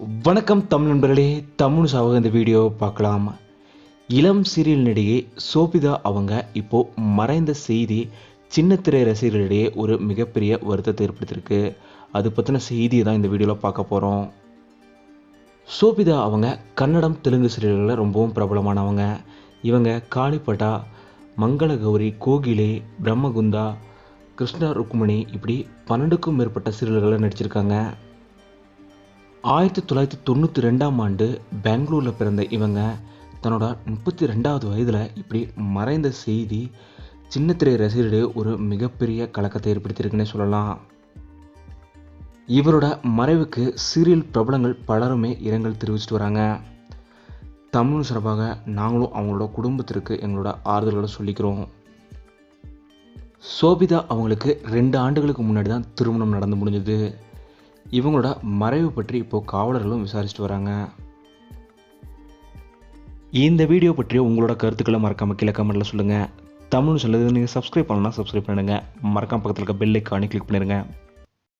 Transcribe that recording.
வணக்கம் தமிழ் நண்பர்களே தமிழ் சாவக இந்த வீடியோவை பார்க்கலாம். இளம் சீரியல் நடிகை சோபிதா அவங்க இப்போ மறைந்த செய்தி சின்னத்திரை ரசிகர்களிடையே ஒரு மிகப்பெரிய வருத்தத்தை ஏற்படுத்தியிருக்கு. அது பற்றின செய்தியை தான் இந்த வீடியோவில் பார்க்க போகிறோம் சோபிதா அவங்க கன்னடம் தெலுங்கு சீரியல்களில் ரொம்பவும் பிரபலமானவங்க. இவங்க காளிப்பட்டா மங்களகௌரி கோகிலே பிரம்மகுந்தா கிருஷ்ணா ருக்மணி இப்படி பன்னெண்டுக்கும் மேற்பட்ட சீரியல்களில் நடிச்சிருக்காங்க. ஆயிரத்தி தொள்ளாயிரத்தி தொண்ணூற்றி ரெண்டாம் ஆண்டு பெங்களூரில் பிறந்த இவங்க தன்னோட முப்பத்தி ரெண்டாவது வயதில் இப்படி மறைந்த செய்தி சின்னத்திரை ரசிகரிடையே ஒரு மிகப்பெரிய கலக்கத்தை ஏற்படுத்தியிருக்குன்னே சொல்லலாம். இவரோட மறைவுக்கு சீரியல் பிரபலங்கள் பலருமே இரங்கல் தெரிவிச்சிட்டு வராங்க. தமிழ் சார்பாக நாங்களும் அவங்களோட குடும்பத்திற்கு எங்களோட ஆறுதல்களை சொல்லிக்கிறோம். சோபிதா அவங்களுக்கு ரெண்டு ஆண்டுகளுக்கு முன்னாடி தான் திருமணம் நடந்து முடிஞ்சது. இவங்களோட மறைவு பற்றி இப்போது காவலர்களும் விசாரிச்சுட்டு வராங்க. இந்த வீடியோ பற்றிய உங்களோட கருத்துக்களை மறக்காமல் கீழே கமெண்ட்டில் சொல்லுங்கள் தமிழ்னு சொல்லுது நீங்கள் சப்ஸ்கிரைப் பண்ணலாம் சப்ஸ்கிரைப் பண்ணுங்கள் மறக்காம பக்கத்தில் இருக்க பெல் ஐக்கானே கிளிக் பண்ணிடுங்க.